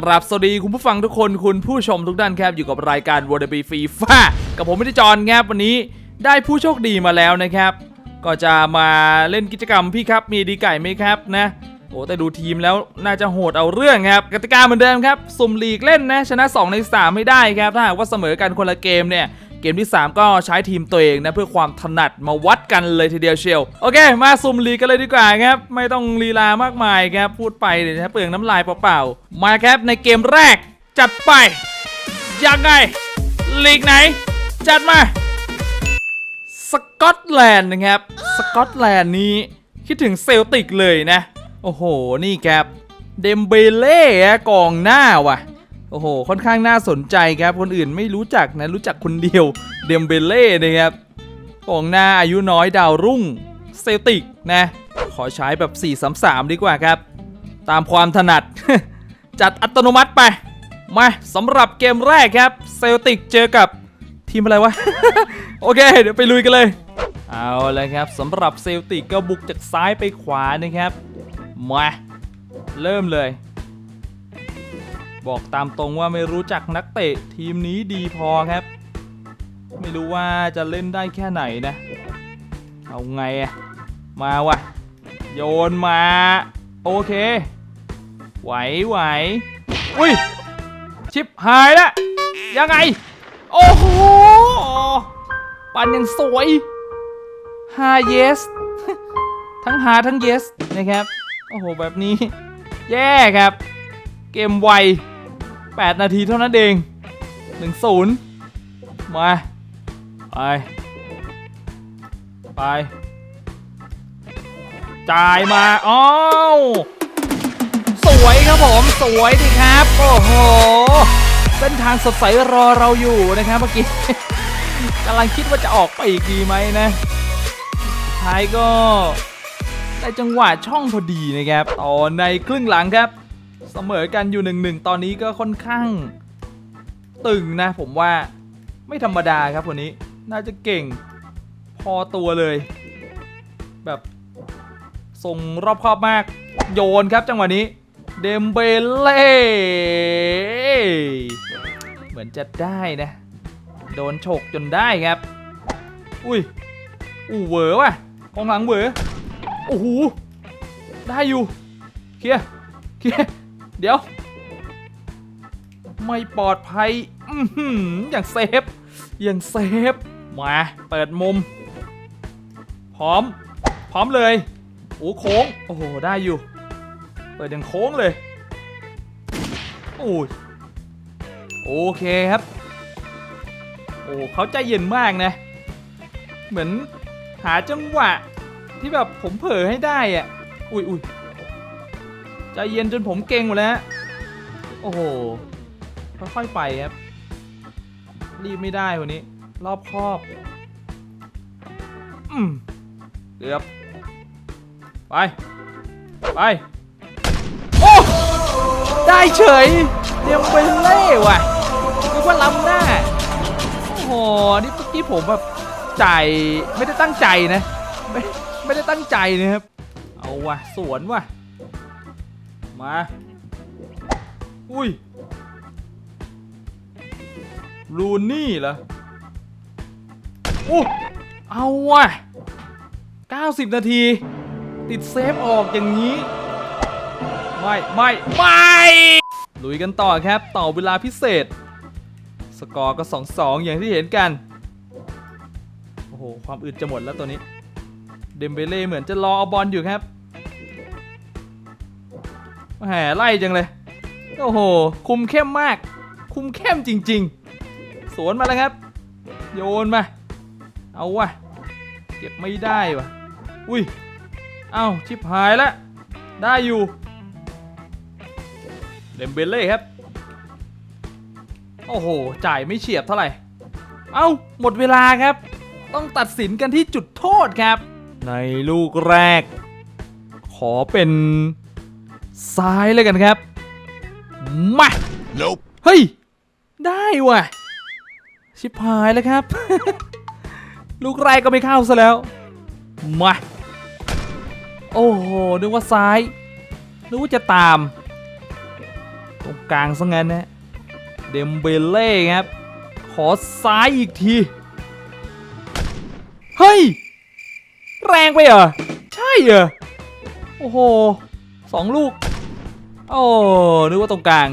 กราบสวัสดีคุณผู้ฟังทุกคนคุณผู้ชมทุกท่านครับอยู่กับรายการวอร์ดบีฟีฟากับผมม่ได้จอนครับวันนี้ได้ผู้โชคดีมาแล้วนะครับ ก็จะมาเล่นกิจกรรมพี่ครับมีดีไก่ไหมครับนะโอ้แต่ดูทีมแล้วน่าจะโหดเอาเรื่องครับกติกาเหมือนเดิมครับสุ่มลีกเล่นนะชนะ 2 ใน 3 ไม่ได้ครับถ้าหากว่าเสมอกันคนละเกมเนี่ย เกมที่ 3 ก็ใช้ทีมตัวเองนะเพื่อความถนัดมาวัดกันเลยทีเดียวเชียว โอเค มาสุ่มลีกันเลยดีกว่าครับ ไม่ต้องลีลามากมายครับ พูดไปเดี๋ยวจะเปลืองน้ำลายเปล่าๆ มาครับในเกมแรกจัดไปยังไงลีกไหน จัดมาสกอตแลนด์นะครับสกอตแลนด์นี้คิดถึงเซลติกเลยนะ โอ้โห นี่ครับเดมเบเล่กองหน้าว่ะ โอ้โห ค่อนข้างน่าสนใจครับ คนอื่นไม่รู้จักนะ รู้จักคนเดียว เดมเบเล่นะครับกองหน้าอายุน้อยดาวรุ่งเซลติกนะ ขอใช้แบบ 4-3-3 ดีกว่าครับ ตามความถนัด จัดอัตโนมัติไป มาสำหรับเกมแรกครับ เซลติกเจอกับทีมอะไรวะ โอเค เดี๋ยวไปลุยกันเลย เอาเลยครับสำหรับเซลติกก็บุกจากซ้ายไปขวานะครับ มา เริ่มเลย บอกตามตรงว่าไม่รู้จักนักเตะทีมนี้ดีพอครับ ไม่รู้ว่าจะเล่นได้แค่ไหนนะ เอาไงอะมาวะโยนมา โอเค ไหวไหวอุ้ย ชิปหายแล้ว ยังไง โอ้โห ปันยังสวยฮาเยส ทั้งฮาทั้งเยสนะครับ โอ้โห แบบนี้ แย่ครับ เกมไว 8 นาทีเท่านั้นเอง1-0มาไปไปจ่ายมาอ้าวสวยครับผมสวยดีครับโอ้โหเส้นทางสดใสรอเราอยู่นะครับเมื่อกี้กำลังคิดว่าจะออกไปอีกดีไหมนะท้ายก็ได้จังหวะช่องพอดีนะครับต่อในครึ่งหลังครับ เสมอกันอยู่หนึ่งหนึ่งตอนนี้ก็ค่อนข้าง ตึงนะ ผมว่าไม่ธรรมดาครับคนนี้น่าจะเก่งพอตัวเลย แบบทรงรอบครอบมาก โยนครับจังหวะนี้ เดมเบเล่เหมือนจะได้นะ โดนฉกจนได้ครับ อุ้ยอู้เวอว่ะกองหลังเวอโอ้โหได้อยู่ เคลียร์เคลียร์ เดี๋ยว ไม่ปลอดภัยอือหือย่างเซฟ อย่างเซฟ มา เปิดมุม พร้อม พร้อมเลย โอ้โค้ง โอ้โห ได้อยู่ เปิดอย่างโค้งเลยโอ้ยโอเคครับ โอ้เขาใจเย็นมากนะ เหมือนหาจังหวะที่แบบผมเผลอให้ได้อะ อุ้ยอุ้ย เย็นจนผมเก่งหมดแล้ว โอ้โห ค่อยๆไปครับ รีบไม่ได้วันนี้ รอบครอบ อืมเกือบไป ไป โอ้ ได้เฉยเดียมเบลเล่ว่ะนึกว่าล้ำหน้า โอ้โห นี่เมื่อกี้ผมแบบใจไม่ได้ตั้งใจนะ ไม่ไม่ได้ตั้งใจนะครับ เอาว่ะ สวนว่ะ มา อุ้ยรูนี่เหรออู้เอาว่ะ 90 นาที ติดเซฟออกอย่างนี้ ไม่ ไม่ ไม่ลุยกันต่อครับ ต่อเวลาพิเศษ สกอร์ก็ 2-2 อย่างที่เห็นกัน โอ้โห ความอึดจะหมดแล้วตัวนี้ เดมเบเล่เหมือนจะรอเอาบอลอยู่ครับ แหมไล่จังเลย โอ้โห คุมเข้มมาก คุมเข้มจริง ๆ สวนมาแล้วครับ โยนมา เอาวะเก็บไม่ได้วะอุ้ย เอ้าชิบหายแล้วได้อยู่เดมเบเล่ครับ โอ้โห จ่ายไม่เฉียบเท่าไหร่ เอ้า หมดเวลาครับ ต้องตัดสินกันที่จุดโทษครับ ในลูกแรก ขอเป็น ซ้ายเลยกันครับ มา Nope. เฮ้ย ได้ว่ะ ชิบหายแล้วครับ ลูกแรกก็ไม่เข้าซะแล้ว มา โอ้โห นึกว่าซ้ายนึกว่าจะตามโอรงกลางซะงั้นนะ เดมเบเล่ครับ ขอซ้ายอีกที เฮ้ย แรงไปเหรอ ใช่เหรอ โอ้โห สองลูก โอ้นึกว่าตรงกลาง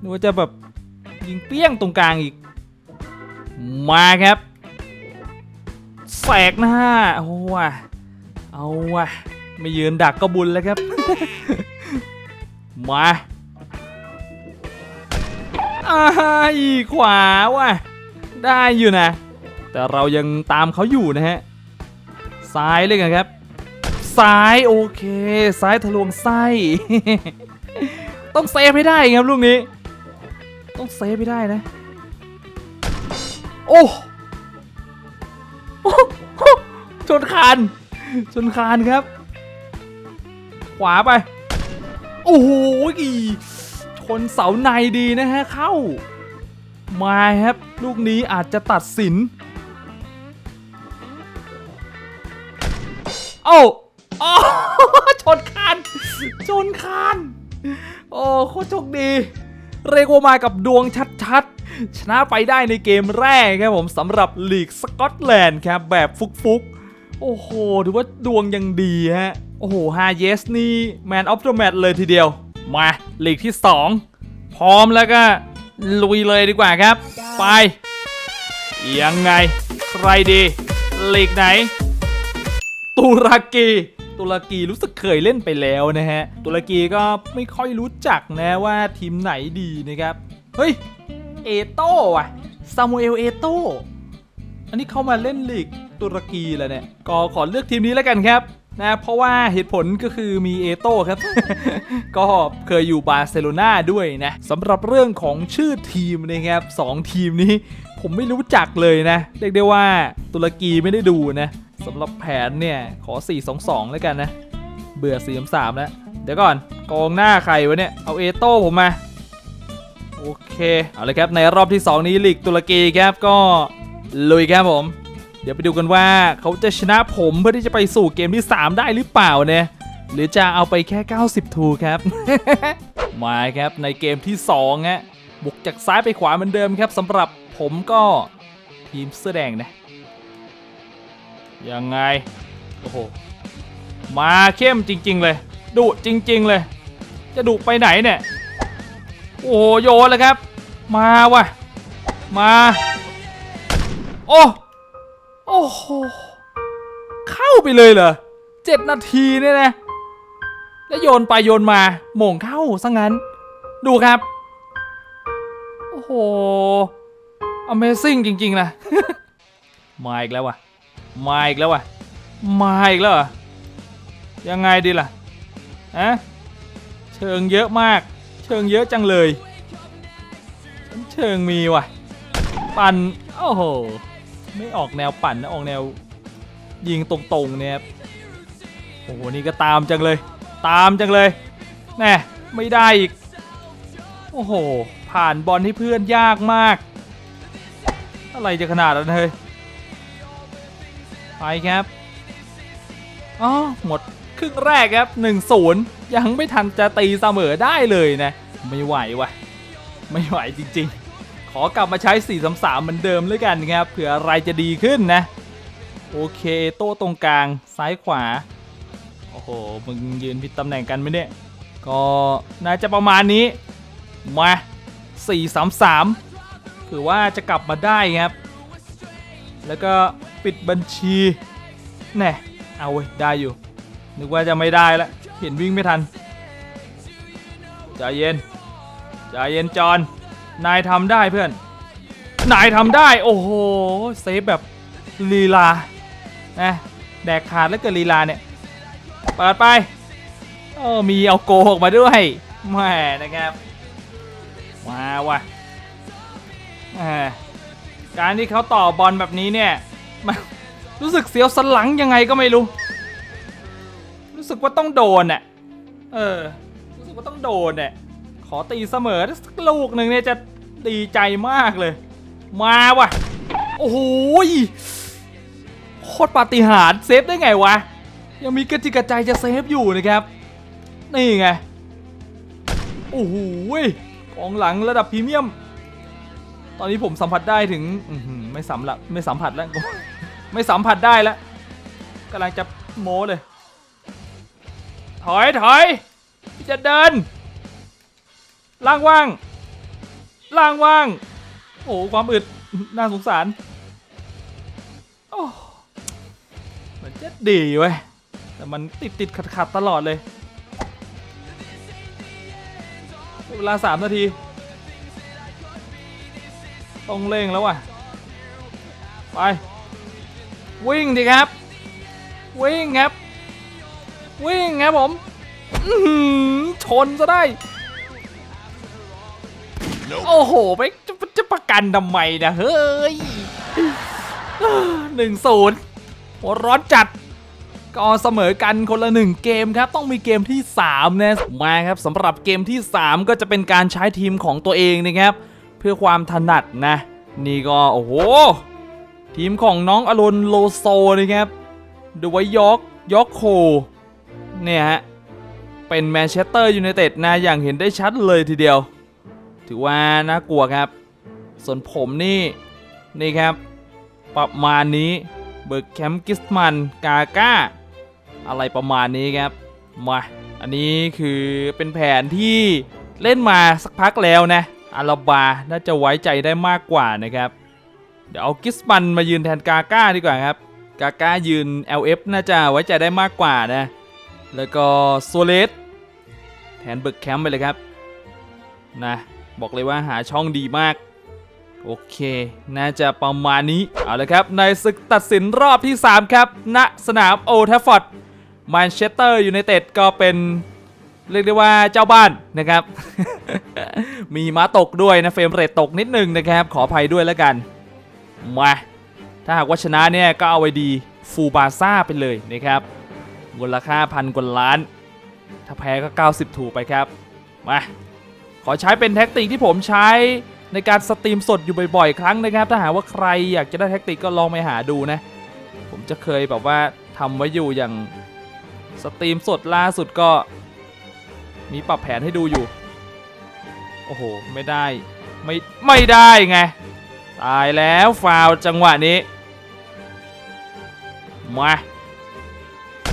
นึกว่าจะแบบยิงเปี้ยงตรงกลางอีก มาครับแสกหน้าโอ้ว่ะเอาว่ะไม่ยืนดักก็บุญแล้วครับ มาอ้ายขวาว่ะได้อยู่นะ แต่เรายังตามเขาอยู่นะฮะ ซ้ายเลยกันครับ ซ้ายโอเค ซ้ายทะลวงไส้ ต้องเซฟให้ได้ครับลูกนี้ ต้องเซฟให้ได้นะ โอ้โอ้โอ้ชนคานชนคานครับ ขวาไป โอ้โหชนเสาในดีนะฮะ เข้า มาครับ ลูกนี้อาจจะตัดสิน โอ้ โอ้ชนคานชนคานโอ้โคตรโชคดี เรียกว่ามากับดวงชัดๆ ชนะไปได้ในเกมแรกครับผมสำหรับลีกสกอตแลนด์ครับแบบฟุกๆ โอ้โห ถือว่าดวงยังดีฮะ โอ้โหฮาเยสนี่แมนออฟเดอะแมตเลยทีเดียว มาลีกที่ 2 พร้อมแล้วก็ ลุยเลยดีกว่าครับ ไป ยังไง ใครดีลีกไหน ตุรกี ตุรกีรู้สึกเคยเล่นไปแล้วนะฮะ ตุรกีก็ไม่ค่อยรู้จักนะว่าทีมไหนดีนะครับ เฮ้ย เอโต้ว่ะซามูเอลเอโต้ อันนี้เข้ามาเล่นลีกตุรกีแล้วเนี่ย ก็ขอเลือกทีมนี้แล้วกันครับนะเพราะว่าเหตุผลก็คือมีเอโต้ครับ ก็เคยอยู่บาร์เซโลนาด้วยนะสำหรับเรื่องของชื่อทีมนะครับสองทีมนี้ ผมไม่รู้จักเลยนะ เรียกได้ว่าตุรกีไม่ได้ดูนะ สำหรับแผนเนี่ยขอ 4-2-2 แล้วกันนะ เบื่อ4-3แล้ว เดี๋ยวก่อนกองหน้าใครวะเนี่ย เอาเอโต้ผมมา โอเค เอาเลยครับในรอบที่ 2 นี้ลีกตุรกีครับก็ลุยครับผม เดี๋ยวไปดูกันว่าเขาจะชนะผมเพื่อที่จะไปสู่เกมที่ 3 ได้หรือเปล่าเนี่ยหรือจะเอาไปแค่ 90 ทูครับ มาครับในเกมที่2ฮะบุกจากซ้ายไปขวาเหมือนเดิมครับสำหรับผมก็ทีมเสื้อแดงนะ ยังไง โอ้โห มาเข้มจริง ๆ เลย ดุจริง ๆ เลย จะดุไปไหนเนี่ย โอ้โห โยนเลยครับ มาว่ะ มา โอ้โอ้โห เข้าไปเลยเหรอเจ็ดนาทีเนี่ยนะ แล้วโยนไปโยนมาหม่งเข้าซะงั้น ดูครับ โอ้โห Amazing จริง ๆ นะ มาอีกแล้วว่ะ มาอีกแล้วว่ะมาอีกแล้วยังไงดีล่ะอะเชิงเยอะมาก เชิงเยอะจังเลยฉันเชิงมีว่ะ ปั่นโอ้โหไม่ออกแนวปั่นนะออกแนวยิงตรงๆเนี่ยโอ้โหนี่ก็ตามจังเลย ตามจังเลยแน่ไม่ได้อีกโอ้โห ผ่านบอลให้เพื่อนยากมาก อะไรจะขนาดนั้นเฮ้ย ไปครับอ๋อหมดครึ่งแรกครับ 1-0 ยังไม่ทันจะตีเสมอได้เลยนะ ไม่ไหววะไม่ไหวจริง ๆ ขอกลับมาใช้ 4-3-3 เหมือนเดิมเลยกันครับเผื่ออะไรจะดีขึ้นนะ โอเค โต้ตรงกลางซ้ายขวา โอ้โห มึงยืนผิดตำแหน่งกันไหมเนี่ย ก็น่าจะประมาณนี้ มา 4-3-3ถือว่าจะกลับมาได้ครับ แล้วก็ ปิดบัญชีแน่เอาเว้ยได้อยู่ นึกว่าจะไม่ได้แล้วเห็นวิ่งไม่ทันใจเย็นใจเย็นจอนนายทำได้เพื่อน นายทำได้ โอ้โห เซฟแบบลีลานะแดกขาดแล้วเกิดลีลาเนี่ยเปิดไปโอ้มีเอาโกออกมาด้วยแหม่นะครับมาว่ะแหมการที่เขาต่อบอลแบบนี้เนี่ย มันรู้สึกเสียวสลังยังไงก็ไม่รู้ รู้สึกว่าต้องโดนน่ะเออ รู้สึกว่าต้องโดนเนี่ยขอตีเสมอสักลูกหนึ่งเนี่ยจะดีใจมากเลย มาว่ะ โอ้โหโคตรปาฏิหาริย์เซฟได้ไงวะ ยังมีกระจิกกระใจจะเซฟอยู่นะครับ นี่ไง โอ้โหกองหลังระดับพรีเมียม ตอนนี้ผมสัมผัสได้ถึงไม่สัมละไม่สัมผัสแล้ว ไม่สัมผัสได้แล้วกำลังจะโม้เลย ถอยถอยจะเดิน ล่างว่าง ล่างว่าง โอ้โหความอึด น่าสงสาร โอ้เหมือนจะดีเว้ย แต่มันติดติดขัดขัดตลอดเลย เวลาสามนาที ต้องเร่งแล้วว่ะ ไป วิ่งดิครับ วิ่งครับ วิ่งครับผมชนซะได้ โอ้โหไปจะจะประกันทำไมนะเฮ้ยหนึ่งศูนย์หัวร้อนจัดก็เสมอกันคนละหนึ่งเกมครับต้องมีเกมที่3นะมาครับสำหรับเกมที่ 3 ก็จะเป็นการใช้ทีมของตัวเองนะครับ เพื่อความถนัดนะ นี่ก็โอ้โห ทีมของน้องอรุณโลโซนะครับดูไว้ยอกยอกโคเนี่ยฮะ เป็นแมนเชสเตอร์ยูไนเต็ดนะอย่างเห็นได้ชัดเลยทีเดียว ถือว่าน่ากลัวครับ ส่วนผมนี่ นี่ครับ ประมาณนี้เบิร์กแคมป์กิสมันกาก้า อะไรประมาณนี้ครับ มา อันนี้คือเป็นแผนที่เล่นมาสักพักแล้วนะอาราบาน่าจะไว้ใจได้มากกว่านะครับ เดี๋ยวเอากิสมันมายืนแทนกาก้าดีกว่าครับกาก้ายืน LF น่าจะไว้ใจได้มากกว่านะ แล้วก็โซเลสแทนเบิร์กแคมป์ไปเลยครับนะบอกเลยว่าหาช่องดีมาก โอเค น่าจะประมาณนี้ เอาละครับ ในศึกตัดสินรอบที่ 3 ครับ ณสนามโอแทฟฟอร์ดแมนเชสเตอร์ยูไนเต็ดก็เป็น เรียกได้ว่าเจ้าบ้านนะครับ มีม้าตกด้วยนะ เฟรมเรทตกนิดนึงนะครับ ขออภัยด้วยแล้วกัน มาถ้าหากว่าชนะเนี่ยก็เอาไว้ดีฟูบาซ่าไปเลยนะครับมูลค่าพันกว่าล้าน ถ้าแพ้ก็ 90 ถูกไปครับมาขอใช้เป็นแท็กติกที่ผมใช้ในการสตรีมสดอยู่บ่อยๆ ครั้งนะครับ ถ้าหากว่าใครอยากจะได้แท็กติกก็ลองไปหาดูนะ ผมจะเคยแบบว่าทำไว้อยู่อย่างสตรีมสดล่าสุดก็ มีปรับแผนให้ดูอยู่ โอ้โห ไม่ได้ ไม่ ไม่ได้ไง ตายแล้วฟาวล์จังหวะนี้ มา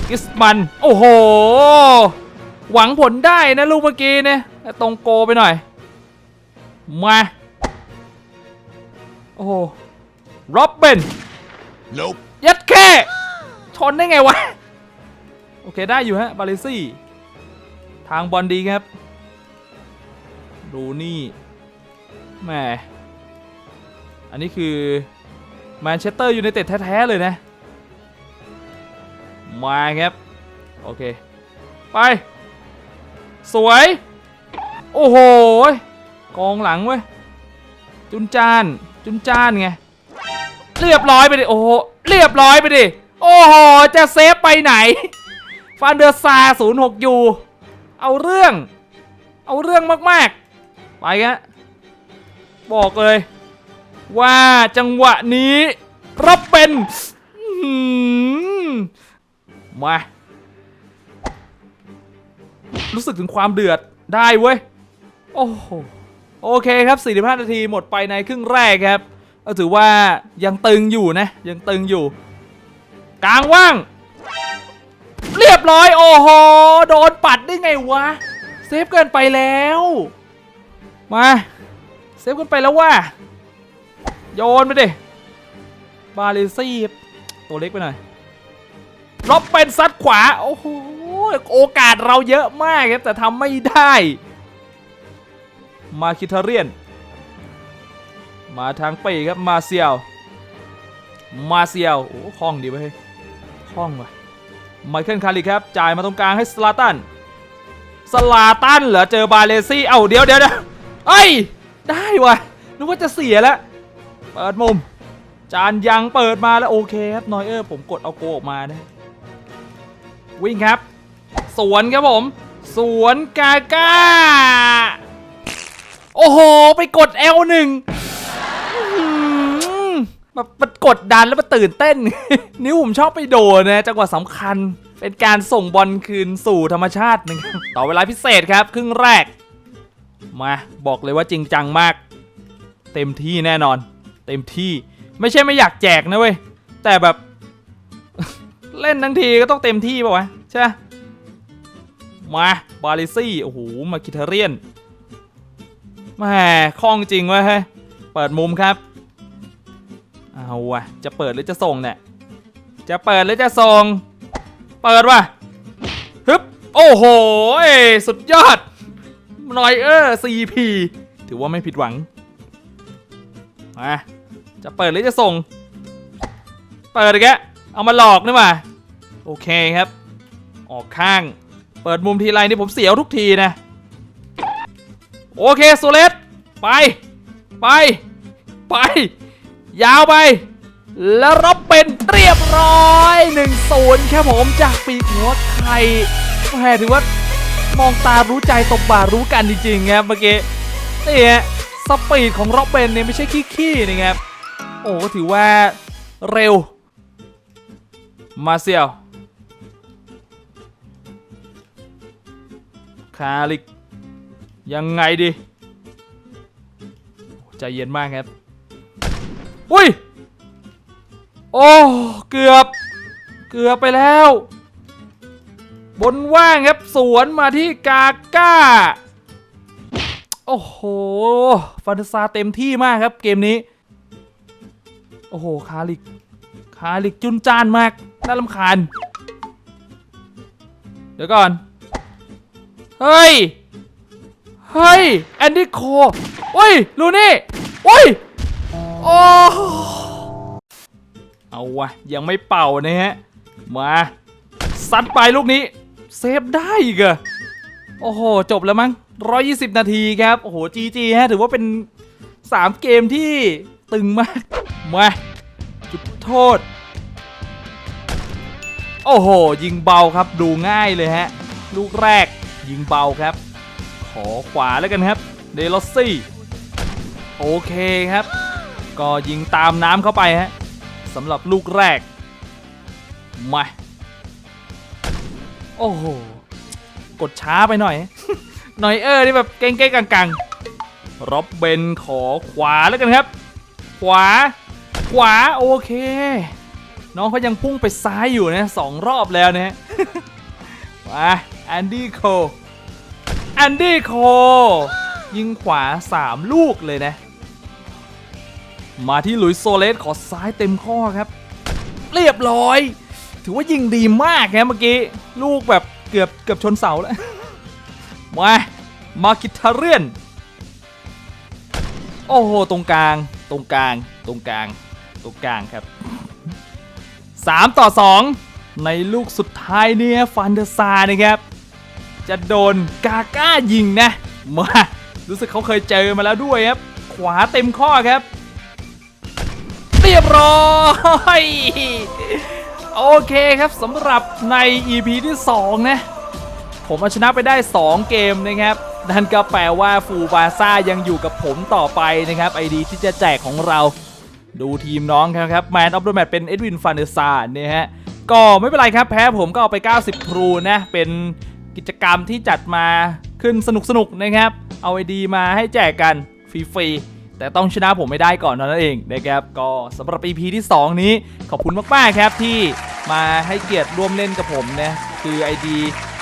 กิสมัน โอ้โห หวังผลได้นะลูกเมื่อกี้เนี่ยแต่ตรงโกไปหน่อย มา โอ้โหโรบเบน Nope. ยัดแค่ชนได้ไงวะ โอเคได้อยู่ฮะ บาเลซี่ ทางบอลดีครับ ดูนี่แหม อันนี้คือแมนเชสเตอร์ยูไนเต็ดแท้ ๆ เลยนะ มาครับ โอเค ไป สวย โอ้โห กองหลังเว้ย จุนจาน จุนจานไง เรียบร้อยไปดิ โอ้โห เรียบร้อยไปดิ โอ้โห จะเซฟไปไหน ฟานเดอร์ซา06ยูเอาเรื่อง เอาเรื่องมาก ๆ ไปฮะบอกเลย ว่าจังหวะนี้รับเป็นมา รู้สึกถึงความเดือดได้เว้ย โอ้โห โอเคครับ 45 นาทีหมดไปในครึ่งแรกครับ ก็ถือว่ายังตึงอยู่นะ ยังตึงอยู่ กลางว่าง เรียบร้อย โอ้โห โดนปัดได้ไงวะ เซฟเกินไปแล้ว มา เซฟเกินไปแล้วว่า โยนไปดิ บาเลซี่ ตัวเล็กไปหน่อยลบเป็นซัดขวา โอ้โห โอกาสเราเยอะมากครับ แต่ทำไม่ได้ มาคิทาเรียน มาทางปีครับ มาเซียว มาเซียว โอ้คล่องดีเว้ยคล่องว่ะไมเคิลคาริครับ จ่ายมาตรงกลางให้สลาตัน สลาตันเหรอ เจอบาเลซี่ เอ้าเดี๋ยวเดี๋ยวเดี๋ยวเอ้ย ได้ว่ะนึกว่าจะเสียแล้ว เปิดมุม จานยังเปิดมาแล้วโอเคครับนอยเออร์ผมกดเอาโกออกมานะวิ่งครับ สวนครับผม สวนกาก้า โอ้โห ไปกด L1 อื้อหือแบบมันกดดันแล้วมันตื่นเต้น นิ้วผมชอบไปโดนนะจังหวะสำคัญ เป็นการส่งบอลคืนสู่ธรรมชาตินะครับต่อเวลาพิเศษครับ ครึ่งแรก มา บอกเลยว่าจริงจังมาก เต็มที่แน่นอน เต็มที่ไม่ใช่ไม่อยากแจกนะเว้ยแต่แบบ เล่นทั้งทีก็ต้องเต็มที่ป่าวะใช่มาบาลิซี่โอ้โหมาคิเทเรียนแหมคล่องจริงเว้ยเฮ้เปิดมุมครับเอาวะจะเปิดหรือจะส่งเนี่ยจะเปิดหรือจะส่ง เปิดว่ะฮึบโอ้โหเอ้ยสุดยอดหนอยเออ CP ถือว่าไม่ผิดหวังมา จะเปิดหรือจะส่ง เปิดอีกเอามาหลอกนี่มาโอเคครับ ออกข้าง เปิดมุมทีไรนี่ผมเสียวทุกทีนะ โอเคโซเลสไป ไป ไป ยาวไป แล้วรับเป็นเรียบร้อย1 0ครับผมจากปีกหัวไข่แหมถือว่ามองตารู้ใจตบบ่ารู้กันจริงๆครับเมื่อกี้นี่ฮะสปีดของร็อบเบนเนี่ยไม่ใช่ขี้ๆนะครับ โอ้ก็ถือว่าเร็ว มาเซียวคาลิก ยังไงดีใจเย็นมากครับ อุ้ย โอ้ เกือบ เกือบไปแล้ว บนว่างครับ สวนมาที่กาก้า โอ้โห ฟันตาซาเต็มที่มากครับเกมนี้ อ้โห คาลิก คาลิกจุนจานมาก น่าลำคาญ เดี๋ยวก่อน เฮ้ย เฮ้ย แอนดี้โคโอ้ย ลูนี่ โอ้ย โอ้เอาวะ ยังไม่เป่านะฮะ มาซัดไปลูกนี้ เซฟได้อีกอะโอ้โห จบแล้วมั้ง 120 นาทีครับ โอ้โหจีจีฮะ ถือว่าเป็น 3 เกมที่ตึงมาก มาจุดโทษ โอ้โห ยิงเบาครับดูง่ายเลยฮะ ลูกแรกยิงเบาครับ ขอขวาแล้วกันครับ เดลอสซี่ โอเคครับ ก็ยิงตามน้ำเข้าไปฮะสำหรับลูกแรก มา โอ้โห กดช้าไปหน่อย หน่อยเออนี่แบบเก้งๆกังๆร็อบเบนขอขวาแล้วกันครับ ขวา ขวาโอเค น้องเขายังพุ่งไปซ้ายอยู่นะสองรอบแล้วนะฮะมาแอนดี้โคแอนดี้โคยิงขวา 3 ลูกเลยนะ มาที่หลุยโซเลสขอซ้ายเต็มข้อครับ เรียบร้อย ถือว่ายิงดีมากครับเมื่อกี้ ลูกแบบเกือบเกือบชนเสาแล้ว มา มาคิทาเรียน โอ้โห ตรงกลาง ตรงกลาง ตรงกลาง ตรงกลางครับ 3 ต่อ 2 ในลูกสุดท้ายเนี่ยฟันเดอร์ซานะครับ จะโดนกาก้ายิงนะมารู้สึกเขาเคยเจอมาแล้วด้วยครับ ขวาเต็มข้อครับ เรียบร้อยโอเคครับสำหรับใน EP ที่ 2 นะ ผมเอาชนะไปได้ 2 เกมนะครับนั่นก็แปลว่าฟูบาซ่ายังอยู่กับผมต่อไปนะครับไอดีที่จะแจกของเรา ดูทีมน้องครับครับแมนออฟเดอะแมตเป็นเอ็ดวินฟานเดอร์ซานเนี่ยฮะก็ไม่เป็นไรครับแพ้ผมก็เอาไป 90ครูนะเป็นกิจกรรมที่จัดมาขึ้นสนุกๆนะครับ เอาไอดีมาให้แจกกันฟรีๆ แต่ต้องชนะผมไม่ได้ก่อนนั้นเองนะครับ ก็สำหรับ EP ที่ 2 นี้ขอบคุณมากๆครับที่มาให้เกียรติร่วมเล่นกับผมนะคือ ID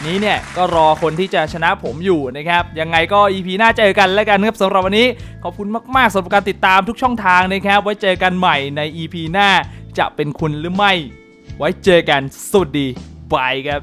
นี้เนี่ยก็รอคนที่จะชนะผมอยู่นะครับยังไงก็ EP หน้าเจอกันแล้วกันครับสำหรับวันนี้ขอบคุณมากๆสำหรับการติดตามทุกช่องทางนะครับ ไว้เจอกันใหม่ใน EP หน้าจะเป็นคุณหรือไม่ ไว้เจอกันสวัสดีบายครับ